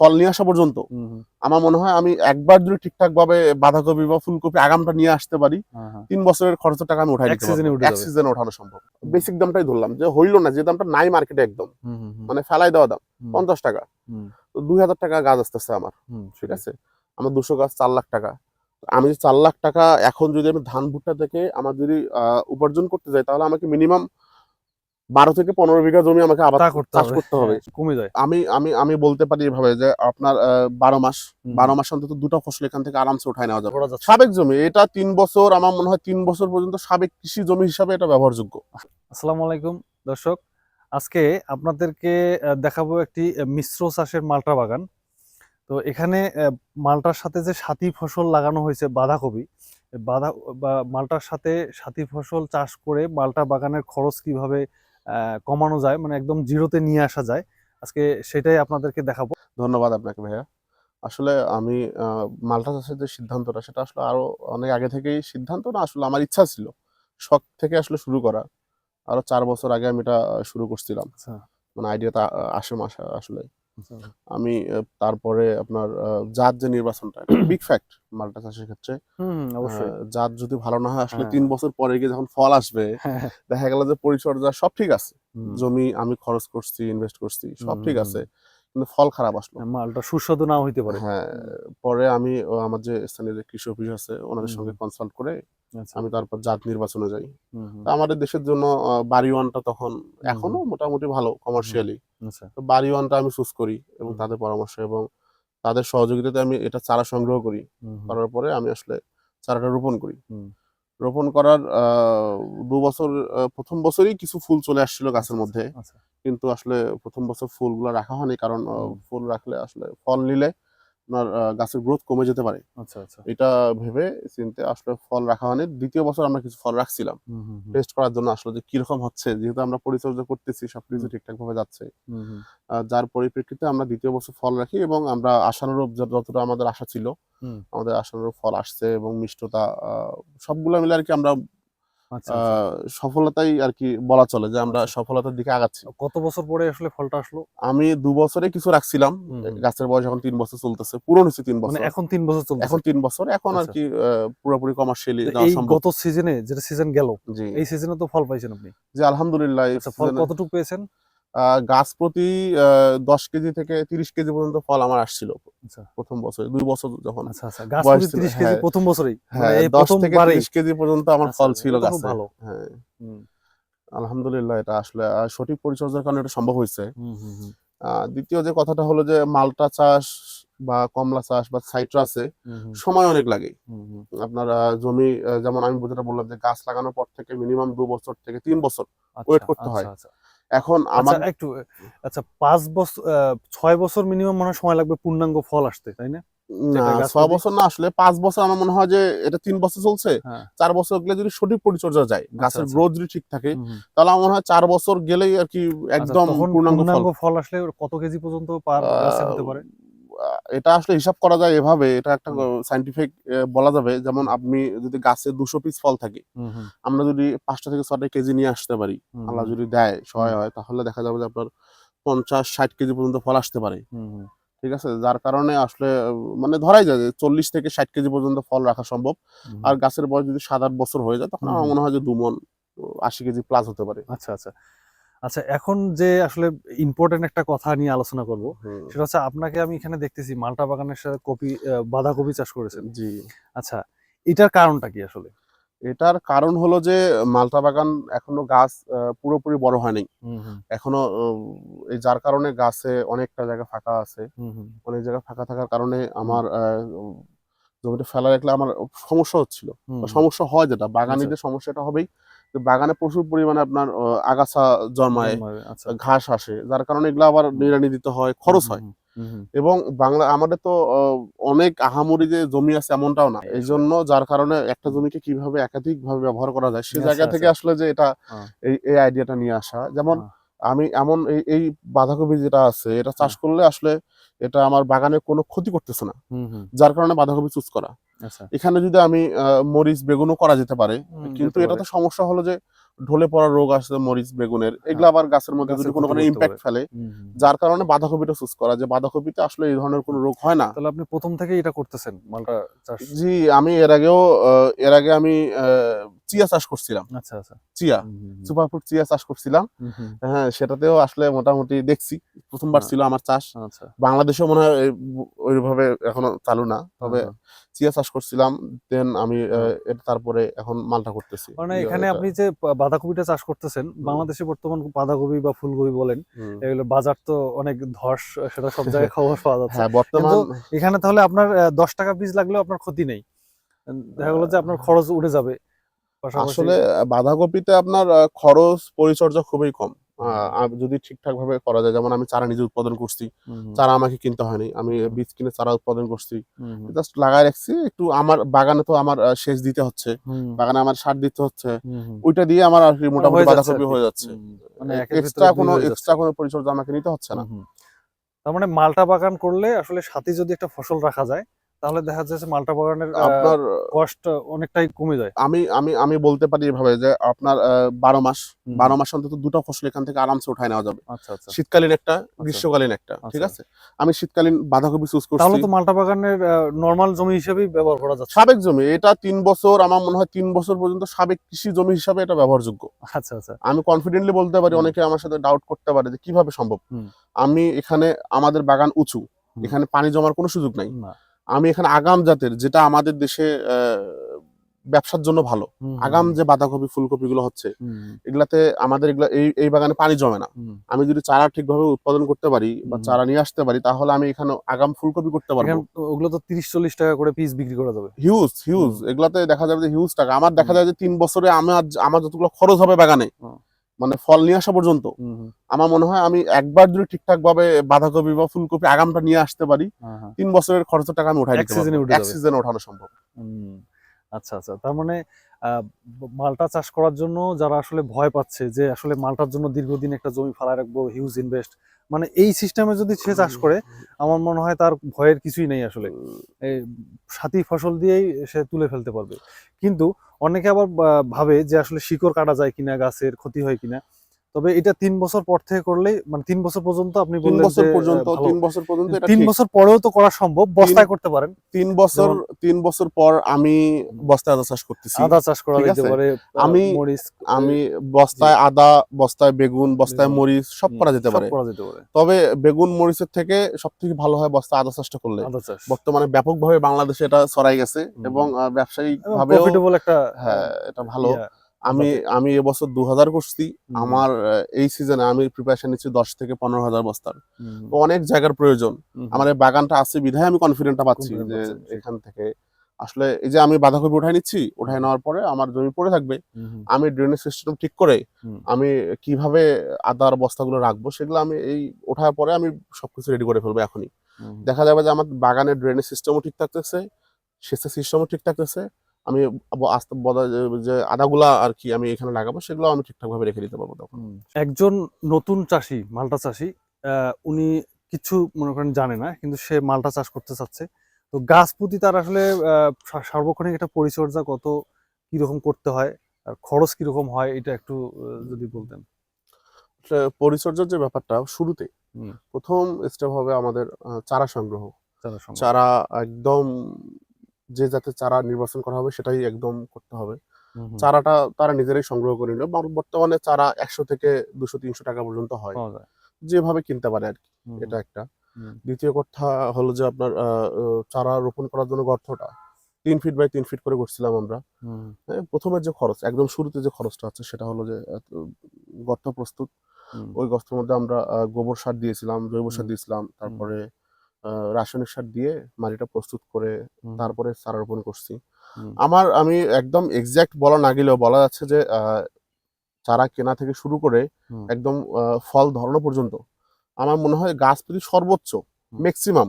ফল নিয়ে আসা পর্যন্ত আমার মনে হয় আমি একবার যদি ঠিকঠাক ভাবে বাঁধাকপি বা ফুলকপি আগামটা নিয়ে আসতে পারি হ্যাঁ, হ্যাঁ। তিন বছরের খরচ টাকা আমি উঠাই। সিজনে ওঠানো সম্ভব। বেসিক দামটাই ধরলাম যে হইল না যে দামটা নাই মার্কেটে একদম। মানে ফেলাই দেওয়া দাম পঞ্চাশ টাকা। তো দুই হাজার টাকা গাছ আসতেছে আমার ঠিক আছে? আমার দুশো গাছ চার লাখ টাকা। আমি চার লাখ টাকা এখন যদি আমি ধান ভুট্টা থেকে আমার যদি উপার্জন করতে যাই তাহলে আমাকে মিনিমাম বারো থেকে পনেরো বিঘা জমি আমাকে আবার করতে চাষ হবে। করতে হবে। হ্যাঁ, কমে যায়। আমি আমি আমি বলতে পারি এভাবে যে আপনার বারো মাস বারো মাস অন্তত দুটো ফসল এখান থেকে আরামসে উঠায় নেওয়া যাবে। সাবেক জমি এটা তিন বছর আমার মনে হয় তিন বছর পর্যন্ত সাবেক কৃষি জমি হিসাবে এটা ব্যবহারযোগ্য। আসসালামু আলাইকুম দর্শক। আজকে আপনাদেরকে দেখাবো একটি মিশ্র চাষের মালটা বাগান। তো এখানে মালটার সাথে যে সাথী ফসল লাগানো হয়েছে বাঁধাকপি বাঁধা বা মালটার সাথে সাথী ফসল চাষ করে মালটা বাগানের খরচ কীভাবে কমানো যায় মানে একদম জিরোতে নিয়ে আসা যায়। আজকে সেটাই আপনাদেরকে দেখাবো। ধন্যবাদ আপনাকে ভাইয়া। আসলে আমি মালটা চাষের যে সিদ্ধান্তটা সেটা আসলে আরও অনেক আগে থেকেই সিদ্ধান্ত না আসলে আমার ইচ্ছা ছিল। শখ থেকে আসলে শুরু করা। আরও চার বছর আগে আমি এটা শুরু করছিলাম। আচ্ছা। মানে আইডিয়াটা আসে মাসে আসলে। আমি তারপরে আপনার জাত যে নির্বাচনটা বিগ ফ্যাক্ট মালটা চাষের ক্ষেত্রে। অবশ্যই। জাত যদি ভালো না হয় আসলে হ্যাঁ। তিন বছর পরে গিয়ে যখন ফল আসবে হ্যাঁ, দেখা গেল যে পরিচর্যা সব ঠিক আছে। জমি আমি খরচ করছি ইনভেস্ট করছি সব ঠিক আছে। কিন্তু ফল খারাপ আসলো। মালটা সুস্বাদু নাও হইতে পারে। হ্যাঁ পরে আমি আমার যে স্থানীয় যে কৃষি অফিস আছে ওনাদের সঙ্গে কনসাল্ট করে আচ্ছা, আমি তারপর জাত নির্বাচনে যাই। আমাদের দেশের জন্য আহ, বাড়ি ওয়ানটা তখন এখনও মোটামুটি ভালো কমার্শিয়ালি আচ্ছা। তো বাড়ি ওয়ানটা আমি চুজ করি এবং তাদের পরামর্শ এবং তাদের সহযোগিতাতে আমি এটা চারা সংগ্রহ করি। করার পরে আমি আসলে চারাটা রোপণ করি। রোপণ করার দু বছর প্রথম বছরই কিছু ফুল চলে আসছিল গাছের মধ্যে। আচ্ছা। কিন্তু আসলে প্রথম বছর ফুলগুলো রাখা হয়নি কারণ ফুল রাখলে আসলে ফল নিলে আপনার গাছের গ্রোথ কমে যেতে পারে। আচ্ছা আচ্ছা। এটা ভেবে চিন্তে আসলে ফল রাখা হয়নি। দ্বিতীয় বছর আমরা কিছু ফল রাখছিলাম। টেস্ট করার জন্য আসলে যে কীরকম হচ্ছে যেহেতু আমরা পরিচর্যা করতেছি সবকিছু। ঠিকঠাক ভাবে যাচ্ছে। যার পরিপ্রেক্ষিতে আমরা দ্বিতীয় বছর ফল রাখি এবং আমরা আশানুরূপ যতটা আমাদের আশা ছিল আমাদের আশানুরূপ ফল আসছে এবং মিষ্টতা সবগুলো মিলে আর কি আমরা সফলতাই আর কি বলা চলে যে আমরা আচ্ছা। সফলতার দিকে আগাচ্ছি। কত বছর পরে আসলে ফলটা আসলো? আমি দু বছরে কিছু রাখছিলাম। গাছের বয়স এখন তিন বছর চলতেছে পুরনো হচ্ছে তিন মানে বছর। এখন তিন বছর চলছে এখন তিন বছর এখন আর আচ্ছা। কি পুরোপুরি কমার্শিয়ালি গত সিজনে যেটা সিজন গেল এই সিজনে তো ফল পাইছেন আপনি? যে আলহামদুলিল্লাহ আচ্ছা ফল কতটুকু পেয়েছেন? গাছ প্রতি দশ কেজি থেকে তিরিশ কেজি পর্যন্ত ফল আমার আসছিল আচ্ছা। প্রথম বছরে দুই বছর যখন আচ্ছা আচ্ছা। গাছ বয়স প্রতি ছিল, 30 কেজি হ্যাঁ। প্রথম বছরেই? মানে হ্যাঁ দশ থেকে তিরিশ কেজি পর্যন্ত আমার ফল ছিল গাছে। ভালো। হ্যাঁ। আলহামদুলিল্লাহ এটা আসলে সঠিক পরিচর্যার কারণে এটা সম্ভব হয়েছে। দ্বিতীয় যে কথাটা হলো যে মালটা চাষ বা কমলা চাষ বা সাইট্রাসে সময় অনেক লাগে। আপনার জমি যেমন আমি যেটা বললাম যে গাছ লাগানোর পর থেকে মিনিমাম দু বছর থেকে তিন বছর ওয়েট করতে হয়। আচ্ছা। এখন আচ্ছা আমার একটু আচ্ছা পাঁচ বছর ছয় বছর মিনিমাম মনে সময় লাগবে পূর্ণাঙ্গ ফল আসতে তাই না ছয় বছর না আসলে পাঁচ বছর আমার মনে হয় যে এটা তিন বছর চলছে হ্যাঁ চার বছর গেলে যদি সঠিক পরিচর্যা যায় গাছের আচ্ছা। গ্রোথ যদি ঠিক থাকে। তাহলে আমার মনে হয় চার বছর গেলেই আর কি আচ্ছা, একদম পূর্ণাঙ্গ ফল আসলে কত কেজি পর্যন্ত পার হতে পারে এটা আসলে হিসাব করা যায় এভাবে এটা একটা সাইন্টিফিক বলা যাবে। যেমন আপনি যদি গাছে দুশো পিস ফল থাকে আমরা যদি পাঁচটা থেকে ছটা কেজি নিয়ে আসতে পারি আল্লাহ যদি দেয় সহায় হয় তাহলে দেখা যাবে যে আপনার পঞ্চাশ ষাট কেজি পর্যন্ত ফল আসতে পারে। ঠিক আছে? যার কারণে আসলে মানে ধরাই যায় যে চল্লিশ থেকে ষাট কেজি পর্যন্ত ফল রাখা সম্ভব। আর গাছের বয়স যদি সাত আট বছর হয়ে যায় তখন আমার মনে হয় যে দুমন আশি কেজি প্লাস হতে পারে। আচ্ছা আচ্ছা। আচ্ছা এখন যে আসলে ইম্পর্টেন্ট একটা কথা নিয়ে আলোচনা করব সেটা হচ্ছে আপনাকে আমি এখানে দেখতেছি মালটা বাগানের সাথে কপি বাঁধাকপি চাষ করেছেন। জি। আচ্ছা এটার কারণটা কি আসলে? এটার কারণ হলো যে মালটা বাগান এখনও গাছ পুরোপুরি বড় হয়নি। এখনও এই যার কারণে গাছে অনেকটা জায়গা ফাঁকা আছে। অনেক জায়গা ফাঁকা থাকার কারণে আমার জমিটা ফেলা রাখলে আমার সমস্যা হচ্ছিল। সমস্যা হয় যেটা বাগানিদের সমস্যাটা হবেই। বাগানে প্রচুর পরিমাণে আপনার আগাছা জন্মায় আচ্ছা ঘাস আসে যার কারণে এগুলো আবার নিড়ানি দিতে হয় খরচ হয় এবং বাংলা আমাদের তো অনেক আহামরি যে জমি আছে এমনটাও না এই জন্য যার কারণে একটা জমিকে কীভাবে একাধিক ভাবে ব্যবহার করা যায় সে আচ্ছা, জায়গা থেকে আচ্ছা। আসলে যে এটা হ্যাঁ। এই আইডিয়াটা নিয়ে আসা যেমন হ্যাঁ। আমি এমন এই এই বাঁধাকপি যেটা আছে এটা চাষ হ্যাঁ। করলে আসলে এটা আমার বাগানে কোনো ক্ষতি করতেছে না যার কারণে বাঁধাকপি চুজ করা এখানে যদি আমি মরিচ বেগুনও করা যেতে পারে কিন্তু এটা এটাতে সমস্যা হলো যে ঢলে পড়া রোগ আসে মরিচ বেগুনের এগুলো আবার গাছের মধ্যে যদি কোনো কোনো ইম্প্যাক্ট ফেলে। যার কারণে বাঁধাকপিটা চুজ করা যে বাঁধাকপিতে আসলে এই ধরনের কোনো রোগ হয় না। তাহলে আপনি প্রথম থেকে এটা করতেছেন মালটা জি আমি এর আগেও আহ, এর আগে আমি আহ, চিয়া চাষ করছিলাম। আচ্ছা আচ্ছা। চিয়া। সুপারফুড চিয়া চাষ করছিলাম। হ্যাঁ সেটাতেও আসলে মোটামুটি দেখছি। প্রথমবার হ্যাঁ। ছিল আমার চাষ। আচ্ছা। বাংলাদেশেও মনে হয় ওইভাবে এখনও চালু না। তবে হ্যাঁ, চিয়া চাষ করছিলাম। দেন আমি হ্যাঁ। তারপরে এখন মালটা করতেছি। মানে ইয়ে, এখানে আপনি যে বাঁধাকপিটা চাষ করতেছেন বাংলাদেশে বর্তমান বাঁধাকপি বা ফুলকপি বলেন। এগুলো বাজার তো অনেক ধস সেটা সব জায়গায় খবর পাওয়া যাচ্ছে। হ্যাঁ বর্তমান এখানে তাহলে আপনার দশ টাকা পিস লাগলেও আপনার ক্ষতি নেই। দেখা গেলো যে আপনার খরচ উঠে যাবে। আসলে বাঁধাকপিতে আপনার খরচ পরিচর্যা খুবই কম। যদি ঠিকঠাক ভাবে করা যায় যেমন আমি চারা নিজে উৎপাদন করছি চারা আমাকে কিনতে হয়নি আমি বীজ কিনে চারা উৎপাদন করছি। জাস্ট লাগাই রাখছি একটু আমার বাগানে তো আমার সেচ দিতে হচ্ছে বাগানে আমার সার দিতে হচ্ছে। ওইটা দিয়ে আমার আর কি মোটামুটি বাঁধাকপি হয়ে যাচ্ছে। মানে এক্সট্রা কোনো এক্সট্রা কোনো পরিচর্যা আমাকে নিতে হচ্ছে না। তার মানে মালটা বাগান করলে আসলে সাথে যদি একটা ফসল রাখা যায় তাহলে দেখা যাচ্ছে মালটা বাগানের আপনার কষ্ট অনেকটাই কমে যায়। আমি আমি আমি বলতে পারি এভাবে যে আপনার বারো মাস বারো মাস অন্তত দুটো ফসল এখান থেকে আরামসে উঠায় নেওয়া যাবে। আচ্ছা আচ্ছা। শীতকালীন একটা গ্রীষ্মকালীন একটা ঠিক আচ্ছা। আছে? আমি শীতকালীন বাঁধাকপি চুজ করছি। তাহলে তো মালটা বাগানের নর্মাল জমি হিসেবেই ব্যবহার করা যাচ্ছে। সাবেক জমি এটা তিন বছর আমার মনে হয় তিন বছর পর্যন্ত সাবেক কৃষি জমি হিসাবে এটা ব্যবহারযোগ্য। আচ্ছা আচ্ছা। আমি কনফিডেন্টলি বলতে পারি অনেকে আমার সাথে ডাউট করতে পারে যে কীভাবে সম্ভব? আমি এখানে আমাদের বাগান উঁচু এখানে পানি জমার কোনো সুযোগ নাই। আমি এখানে আগাম জাতের যেটা আমাদের দেশে ব্যবসার জন্য ভালো। আগাম যে বাঁধাকপি ফুলকপি গুলো হচ্ছে এগুলাতে আমাদের এগুলা এই এই বাগানে পানি জমে না। আমি যদি চারা ঠিকভাবে উৎপাদন করতে পারি বা চারা নিয়ে আসতে পারি তাহলে আমি এখানে আগাম ফুলকপি করতে পারব। ওগুলো তো তিরিশ চল্লিশ টাকা করে পিস বিক্রি করা যাবে। হিউজ হিউজ এগুলাতে দেখা যাবে যে হিউজ টাকা। আমার দেখা। যায় যে তিন বছরে আমার আমার যতগুলো খরচ হবে বাগানে। মানে ফল নিয়ে আসা পর্যন্ত। আমার মনে হয় আমি একবার যদি ঠিকঠাক ভাবে বাঁধাকপি বা ফুলকপি আগামটা নিয়ে আসতে পারি হ্যাঁ, হ্যাঁ। তিন বছরের খরচের টাকা আমি উঠাই সিজনে ওঠানো সম্ভব। হুম, আচ্ছা আচ্ছা। তার মানে আহ, মালটা চাষ করার জন্য যারা আসলে ভয় পাচ্ছে যে আসলে মালটার জন্য দীর্ঘদিন একটা জমি ফালা রাখব হিউজ ইনভেস্ট মানে এই সিস্টেমে যদি সে চাষ করে আমার মনে হয় তার ভয়ের কিছুই নেই আসলে। এই সাথী ফসল দিয়েই সে তুলে ফেলতে পারবে। কিন্তু অনেকে আবার ভাবে যে আসলে শিকড় কাটা যায় কিনা গাছের ক্ষতি হয় কিনা। তবে এটা তিন বছর পর থেকে করলে মানে তিন বছর পর্যন্ত আপনি তিন বছর পর্যন্ত তিন বছর পর্যন্ত তিন বছর পরেও তো করা সম্ভব বস্তায় করতে পারেন। তিন বছর তিন বছর পর আমি বস্তায় আদা চাষ করতেছি। আদা চাষ করা যেতে পারে আমি- আমি বস্তায় আদা বস্তায় বেগুন বস্তায় মরিচ সব করা যেতে পারে। তবে বেগুন মরিচের থেকে সব থেকে ভালো হয় বস্তা আদা চাষটা করলে। বর্তমানে ব্যাপকভাবে বাংলাদেশে এটা ছড়াই গেছে এবং ব্যবসায়িক প্রফিটেবল একটা হ্যাঁ এটা ভালো। আমি আমি এবছর দু হাজার করছি। আমার এই সিজনে আমি প্রিপারেশন নিচ্ছি দশ থেকে পনেরো হাজার বস্তার। তো অনেক জায়গার প্রয়োজন। আমার এই বাগানটা আছে বিধায় আমি কনফিডেন্টটা পাচ্ছি যে এখান থেকে আসলে এই যে আমি বাঁধাকপি উঠাই নিচ্ছি উঠাই নেওয়ার পরে আমার জমি পড়ে থাকবে। আমি ড্রেনেজ সিস্টেম ঠিক করে আমি কীভাবে আদার বস্তাগুলো রাখব সেগুলো আমি এই ওঠার পরে আমি সবকিছু রেডি করে ফেলব এখনই। দেখা যাবে যে আমার বাগানের ড্রেনেজ সিস্টেমও ঠিক থাকতেছে সেচের সিস্টেমও ঠিক থাকতেছে। আমি আস্তে যে- আদাগুলা আর কি আমি এখানে লাগাবো সেগুলো আমি ঠিকঠাক ভাবে রেখে দিতে পারব তখন। একজন নতুন চাষি মালটা চাষি উনি কিছু মনে করেন জানে না কিন্তু সে মালটা চাষ করতে চাচ্ছে। তো গাছ প্রতি তার আসলে সার্বক্ষণিক একটা পরিচর্যা কত কীরকম করতে হয় আর খরচ কীরকম হয় এটা একটু যদি বলতেন। পরিচর্যার যে ব্যাপারটা শুরুতে প্রথম স্টেপ হবে আমাদের চারা সংগ্রহ। চারা একদম যে যাতে চারা নির্বাচন করা হবে সেটাই একদম করতে হবে। চারাটা তারা নিজেরাই সংগ্রহ করে নিল। বর্তমানে চারা একশো থেকে দুশো তিনশো টাকা পর্যন্ত হয়। যেভাবে কিনতে পারে আর কি এটা একটা। দ্বিতীয় কথা হলো যে আপনার চারা রোপণ করার জন্য গর্তটা। তিন ফিট বাই তিন ফিট করে করছিলাম আমরা। হ্যাঁ, যে খরচ একদম শুরুতে যে খরচটা আছে সেটা হলো যে গর্ত প্রস্তুত। ওই গর্তের মধ্যে আমরা গোবর সার দিয়েছিলাম জৈব সার দিয়েছিলাম। তারপরে রাসায়নিক সার দিয়ে মাটিটা প্রস্তুত করে তারপরে চারা রোপণ করছি। আমার আমি একদম এক্সাক্ট বলা না গেলেও বলা যাচ্ছে যে চারা কেনা থেকে শুরু করে একদম ফল ধরানো পর্যন্ত আমার মনে হয় গাছ প্রতি সর্বোচ্চ ম্যাক্সিমাম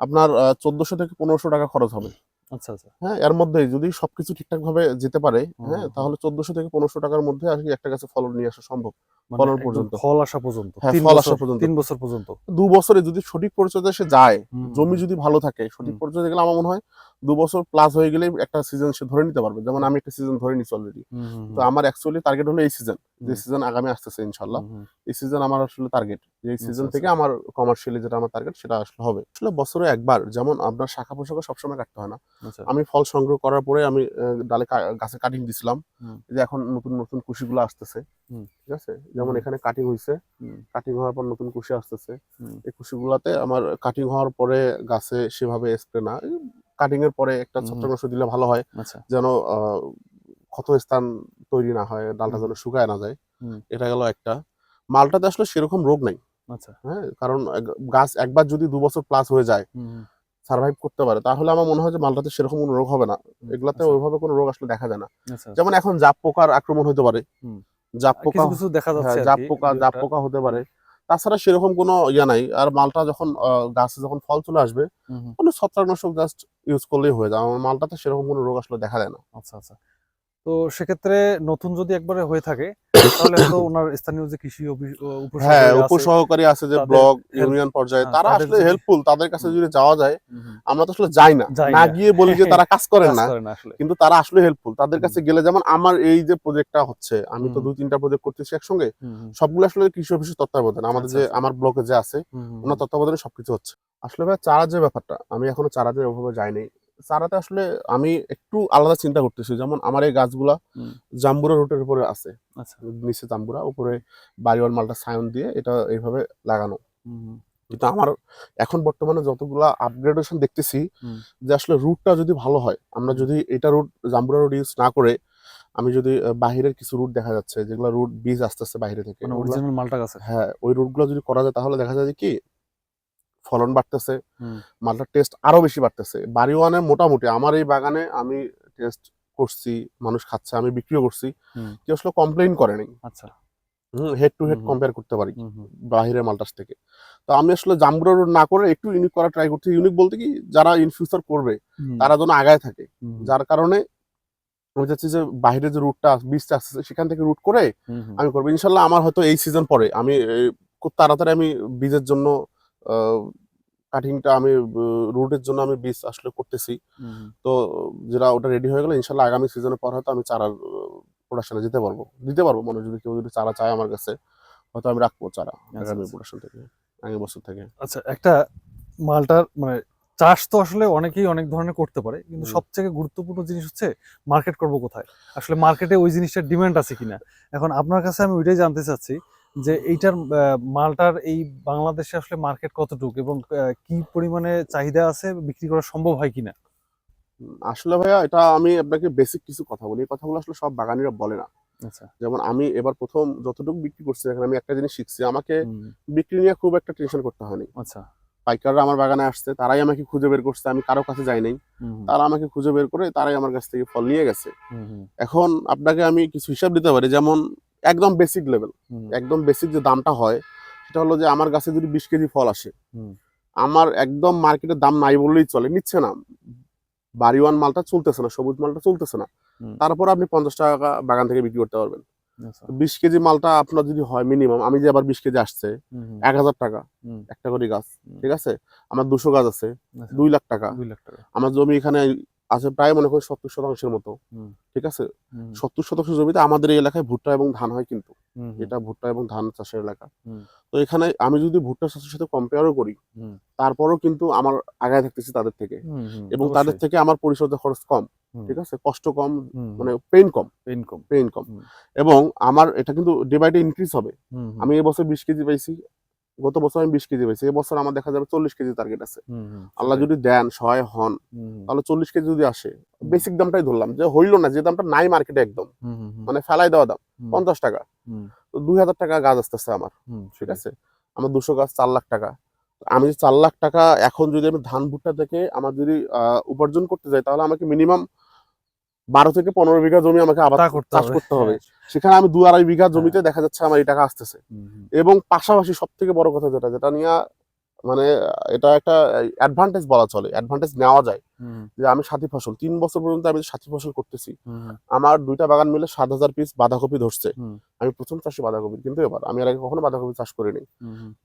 আপনার চোদ্দশো থেকে পনেরোশো টাকা খরচ হবে। আচ্ছা আচ্ছা হ্যাঁ এর মধ্যে যদি সবকিছু ঠিকঠাক ভাবে যেতে পারে হ্যাঁ তাহলে চোদ্দশো থেকে পনেরোশো টাকার মধ্যে কি একটা গাছে ফলন নিয়ে আসা সম্ভব মানে ফলন পর্যন্ত। ফল আসা পর্যন্ত হ্যাঁ, ফল আসা পর্যন্ত। তিন বছর পর্যন্ত দু বছরে যদি সঠিক পরিচর্যা সে যায় জমি যদি ভালো থাকে সঠিক। পরিচর্যা গেলে আমার মনে হয় দু বছর প্লাস হয়ে গেলে একটা সিজন সে ধরে নিতে পারবে। যেমন আমি একটা সিজন ধরে নিচ্ছি অলরেডি তো আমার অ্যাকচুয়ালি টার্গেট হলো এই সিজন যে সিজন আগামী আসতেছে ইনশাল্লাহ এই সিজন আমার আসলে টার্গেট এই আচ্ছা, সিজন আচ্ছা। থেকে আমার কমার্শিয়ালি যেটা আমার টার্গেট সেটা আসলে হবে। আসলে বছরে একবার যেমন আপনার শাখা পোশাকা সবসময় কাটতে হয় না। আচ্ছা। আমি ফল সংগ্রহ করার পরে আমি ডালে গাছে কাটিং দিছিলাম। যে এখন নতুন নতুন কুশিগুলো আসতেছে। ঠিক আছে? যেমন এখানে কাটিং হয়েছে কাটিং হওয়ার পর নতুন কুশি আসতেছে। এই কুশিগুলাতে আমার কাটিং হওয়ার পরে গাছে সেভাবে স্প্রে না। কাটিং এর পরে একটা হুম। ছত্রাকনাশক দিলে ভালো হয় আচ্ছা। যেন ক্ষত স্থান তৈরি না হয় ডালটা যেন শুকায় না যায়। এটা গেল একটা। মালটাতে আসলে সেরকম রোগ নাই। আচ্ছা। হ্যাঁ কারণ গাছ একবার যদি দু বছর প্লাস হয়ে যায় সার্ভাইভ করতে পারে তাহলে আমার মনে হয় যে মালটাতে সেরকম কোনো রোগ হবে না। এগুলাতে আচ্ছা, ওইভাবে কোনো রোগ আসলে দেখা যায় না। আচ্ছা, যেমন এখন জাপ পোকার আক্রমণ হতে পারে। জাপ। পোকা কিছু দেখা যাচ্ছে হ্যাঁ জাপ পোকা জাপ পোকা হতে পারে। তাছাড়া সেরকম কোনো ইয়ে নাই। আর মালটা যখন গাছে যখন ফল চলে আসবে কোনো ছত্রাকনাশক জাস্ট ইউজ করলেই হয়ে যায়। আমার মালটাতে সেরকম কোনো রোগ আসলে দেখা যায় না। আচ্ছা আচ্ছা। তো সেক্ষেত্রে নতুন যদি একবারে হয়ে থাকে তাহলে তো ওনার স্থানীয় যে কৃষি অফিস- ও উপসহকারী হ্যাঁ উপসহকারী আছে যে ব্লক ইউনিয়ন পর্যায়ে তারা আসলে হেল্পফুল তাদের কাছে যদি যাওয়া যায় হুম, হুম, আমরা তো আসলে যাই না। না না। গিয়ে বলি যে তারা কাজ করেন না করে না আসলে। কিন্তু তারা আসলে হেল্পফুল তাদের কাছে গেলে যেমন আমার এই যে প্রজেক্টটা হচ্ছে আমি তো দুই তিনটা প্রজেক্ট করতেছি একসঙ্গে সবগুলো আসলে কৃষি অফিসের তত্ত্বাবধান আমাদের আচ্ছা, যে আচ্ছা। আমার ব্লকে যে আছে ওনার তত্ত্বাবধানে সবকিছু হচ্ছে। আসলে ভাই চারা যে ব্যাপারটা আমি এখনও চারাতে ওভাবে যাইনি চারাতে আসলে আমি একটু আলাদা চিন্তা করতেছি। যেমন আমার এই গাছগুলা জাম্বুরা রুটের উপরে আছে। আচ্ছা। নিচে জাম্বুরা উপরে বাড়িওয়াল মালটা সায়ন দিয়ে এটা এইভাবে লাগানো। কিন্তু আমার এখন বর্তমানে যতগুলা আপগ্রেডেশন দেখতেছি যে আসলে রুটটা যদি ভালো হয় আমরা যদি এটা রুট জাম্বুরা রুট ইউজ না করে আমি যদি বাহিরের কিছু রুট দেখা যাচ্ছে যেগুলো রুট বীজ আসতেছে বাইরে থেকে মানে অরিজিনাল মালটা গাছে? হ্যাঁ ওই রুটগুলো যদি করা যায় তাহলে দেখা যায় কি ফলন বাড়তেছে। মালটার টেস্ট আরও বেশি বাড়তেছে। বাড়ি ওয়ানে মোটামুটি আমার এই বাগানে আমি টেস্ট করছি মানুষ খাচ্ছে আমি বিক্রিও করছি। কেউ আসলে কমপ্লেন করেনি আচ্ছা। Head to head. কম্পেয়ার করতে পারি। বাহিরের মালটাস থেকে। তো আমি আসলে জাম্বুরা রুট না করে একটু ইউনিক করা ট্রাই করছি। ইউনিক বলতে কি যারা ইন ফিউচার করবে তারা যেন আগায় থাকে। যার কারণে আমি চাচ্ছি যে বাইরে যে রুটটা বীজটা আসছে সেখান থেকে রুট করে আমি করব। ইনশাল্লাহ আমার হয়তো এই সিজন পরে আমি খুব তাড়াতাড়ি আমি বীজের জন্য কাটিংটা আমি রুটের জন্য আমি বীজ আসলে করতেছি। তো যেটা ওটা রেডি হয়ে গেলে ইনশাল্লাহ আগামী সিজনের পর হয়তো আমি চারার প্রোডাকশনে যেতে পারব দিতে পারব মানে যদি কেউ যদি চারা চায় আমার কাছে হয়তো আমি রাখব চারা আগামী আচ্ছা। প্রোডাকশন থেকে আগামী বছর থেকে আচ্ছা একটা মালটার মানে চাষ তো আসলে অনেকেই অনেক ধরনের করতে পারে কিন্তু। সবথেকে গুরুত্বপূর্ণ জিনিস হচ্ছে মার্কেট করব কোথায় আসলে মার্কেটে ওই জিনিসটার ডিমান্ড আছে কিনা এখন আপনার কাছে আমি ওইটাই জানতে চাচ্ছি যে এইটার মালটার এই বাংলাদেশে আসলে মার্কেট কতটুকু এবং কি পরিমাণে চাহিদা আছে বিক্রি করা সম্ভব হয় কিনা? আসলে ভাইয়া এটা আমি আপনাকে বেসিক কিছু কথা বলি। এই কথাগুলো আসলে সব বাগানিরা বলে না। আচ্ছা। যেমন আমি এবার প্রথম যতটুকু বিক্রি করছি এখানে আমি একটা জিনিস শিখছি। আমাকে বিক্রি নিয়ে খুব একটা টেনশন করতে হয়নি। আচ্ছা। পাইকাররা আমার বাগানে আসছে তারাই আমাকে খুঁজে বের করছে। আমি কারও কাছে যাই নাই। তারা আমাকে খুঁজে বের করে তারাই আমার কাছ থেকে ফল নিয়ে গেছে। এখন আপনাকে আমি কিছু হিসাব দিতে পারি। যেমন একদম বেসিক লেভেল একদম বেসিক যে দামটা হয় সেটা হলো যে আমার গাছে যদি বিশ কেজি ফল আসে আমার একদম মার্কেটের দাম নাই বললেই চলে নিচ্ছে না। বাড়িওয়ান মালটা চলতেছে না সবুজ মালটা চলতেছে না। তারপর আপনি পঞ্চাশ টাকা বাগান থেকে বিক্রি করতে পারবেন। আচ্ছা, বিশ কেজি মালটা আপনার যদি হয় মিনিমাম আমি যে আবার বিশ কেজি আসছে এক হাজার টাকা একটা করে গাছ ঠিক আছে? আমার দুশো গাছ আছে আচ্ছা, দুই লাখ টাকা। দুই লাখ টাকা। আমার জমি এখানে আছে প্রায় মনে করি সত্তর শতাংশের মতো। ঠিক আছে? সত্তর শতাংশ জমিতে আমাদের এই এলাকায় ভুট্টা এবং ধান হয় কিন্তু। এটা ভুট্টা এবং ধান চাষের এলাকা। তো এখানে আমি যদি ভুট্টা চাষের সাথে কম্পেয়ারও করি তারপরও কিন্তু আমার আগায় থাকতেছি তাদের থেকে। এবং তাদের থেকে আমার পরিচর্যা খরচ কম ঠিক আছে? কষ্ট কম মানে পেইন কম। পেন কম। পেইন কম। এবং আমার এটা কিন্তু ডে বাই ডে ইনক্রিজ হবে আমি এবছর বিশ কেজি পাইছি। গত বছর আমি বিশ কেজি পাইছি এবছর আমার দেখা যাবে চল্লিশ কেজি টার্গেট আছে। আল্লাহ যদি দেন সহায় হন তাহলে চল্লিশ কেজি যদি আসে বেসিক দামটাই ধরলাম যে হইল না যে দামটা নাই মার্কেটে একদম মানে ফেলাই দেওয়া দাম পঞ্চাশ টাকা। হুম, তো দুই হাজার টাকা গাছ আসতেছে আমার ঠিক আছে? আমার দুশো গাছ চার লাখ টাকা। আমি চার লাখ টাকা এখন যদি আমি ধান ভুট্টা থেকে আমার যদি উপার্জন করতে যাই তাহলে আমাকে মিনিমাম বারো থেকে পনেরো বিঘা জমি আমাকে আবার করতে চাষ হবে। করতে হবে। হ্যাঁ। সেখানে আমি দু আড়াই বিঘা জমিতে দেখা যাচ্ছে আমার এই টাকা আসতেছে। এবং পাশাপাশি সব থেকে বড় কথা যেটা যেটা নিয়ে মানে এটা একটা অ্যাডভান্টেজ বলা চলে অ্যাডভান্টেজ নেওয়া যায়। যে আমি সাথী ফসল তিন বছর পর্যন্ত আমি সাথী ফসল করতেছি। আমার দুইটা বাগান মিলে সাত হাজার পিস বাঁধাকপি ধরছে। আমি প্রথম চাষি বাঁধাকপি কিন্তু এবার আমি আর আগে কখনো বাঁধাকপি চাষ করিনি।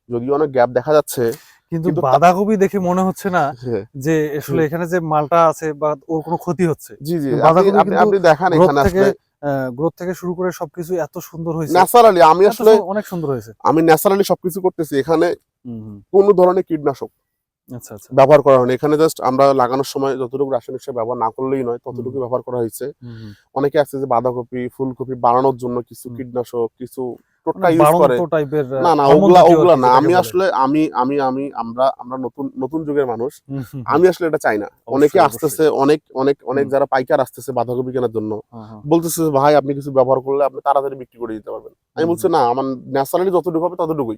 যদিও অনেক গ্যাপ দেখা যাচ্ছে কিন্তু বাঁধাকপি দেখে মনে হচ্ছে না হ্যাঁ, যে আসলে এখানে যে মালটা আছে বা ওর কোনো ক্ষতি হচ্ছে। জি জি বাঁধাকপি আপনি- দেখান এখানে আসলে। গ্রোথ থেকে শুরু করে সবকিছু এত সুন্দর হয়েছে। ন্যাচারালি আমি আসলে অনেক সুন্দর হয়েছে। আমি ন্যাচারালি সবকিছু করতেছি। এখানে। কোনো ধরনের কীটনাশক আচ্ছা আচ্ছা। ব্যবহার করা হয়নি। এখানে জাস্ট আমরা লাগানোর সময় যতটুকু রাসায়নিক সার ব্যবহার না করলেই নয় ততটুকু ব্যবহার করা হয়েছে। অনেকে আছে যে বাঁধাকপি ফুলকপি বাড়ানোর জন্য কিছু কীটনাশক কিছু টোটকা ইউজ করে। না না ওগুলা ওগুলা না। আমি আসলে আমি আমি আমি আমরা আমরা নতুন নতুন যুগের মানুষ। আমি আসলে এটা চাই না। অনেকে আসতেছে অনেক অনেক অনেক যারা পাইকার আসতেছে বাঁধাকপি কেনার জন্য। হ্যাঁ, হ্যাঁ। বলতেছে ভাই আপনি কিছু ব্যবহার করলে আপনি তাড়াতাড়ি বিক্রি করে দিতে পারবেন। আমি বলছি না আমার ন্যাচারালি যতটুকু হবে ততটুকুই।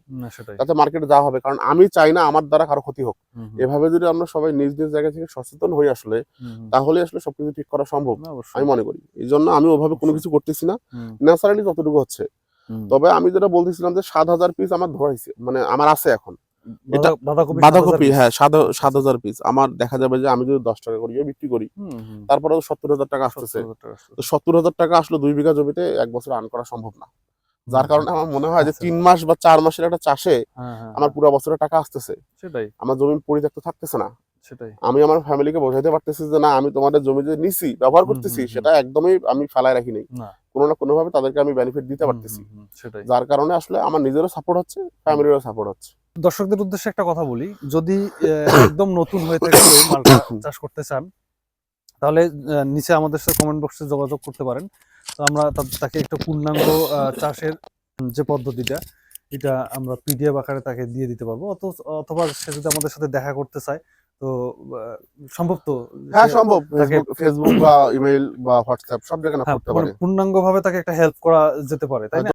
তাতে মার্কেটে যা হবে। কারণ আমি চাই না আমার দ্বারা কারও ক্ষতি হোক। এভাবে যদি আমরা সবাই নিজ নিজ জায়গা থেকে সচেতন হই আসলে। তাহলে আসলে সবকিছু ঠিক করা সম্ভব। আমি মনে করি। এই জন্য আমি ওভাবে কোনো কিছু করতেছি না। ন্যাচারালি যতটুকু হচ্ছে। তবে আমি যেটা বলতেছিলাম যে সাত হাজার পিস আমার ধরাইছে মানে আমার আছে এখন। এটা বাঁধাকপি বাঁধাকপি 7000 হ্যাঁ সাত হাজার পিস আমার দেখা যাবে যে আমি যদি দশ টাকা করিও বিক্রি করি। তারপরে সত্তর হাজার টাকা আসতেছে। 70,000 টাকা আসতেছে। তো সত্তর হাজার টাকা আসলে দুই বিঘা জমিতে এক বছর আর্ন করা সম্ভব না। যার কারণে আমার মনে হয় যে আচ্ছা। তিন মাস বা চার মাসের একটা চাষে হ্যাঁ, হ্যাঁ, আমার। পুরো বছরের টাকা আসতেছে। সেটাই। আমার জমি পরিত্যক্ত থাকতেছে না। আমি আমার ফ্যামিলিকে বোঝাইতে পারতেছি যে না আমি তোমাদের জমি যে নিছি ব্যবহার করতেছি। সেটা একদমই আমি ফেলায় রাখি নাই। কোনো না কোনো ভাবে তাদেরকে আমি বেনিফিট দিতে পারতেছি। সেটাই। যার কারণে আসলে আমার নিজেরও সাপোর্ট হচ্ছে ফ্যামিলিরও সাপোর্ট হচ্ছে। দর্শকদের উদ্দেশ্যে একটা কথা বলি যদি একদম নতুন হয়ে থাকে মালটা চাষ করতে চান তাহলে নিচে আমাদের সাথে কমেন্ট বক্সে যোগাযোগ করতে পারেন। তো আমরা তাকে একটা পূর্ণাঙ্গ চাষের যে পদ্ধতিটা এটা আমরা পিডিএফ আকারে তাকে দিয়ে দিতে পারব। অথবা সে যদি আমাদের সাথে দেখা করতে চায় তো সম্ভব তো হ্যাঁ সম্ভব। তাকে- ফেসবুক বা ইমেল বা হোয়াটসঅ্যাপ সব জায়গায় হ্যাঁ করতে পারে। পূর্ণাঙ্গ ভাবে তাকে একটা হেল্প করা যেতে পারে তাই না?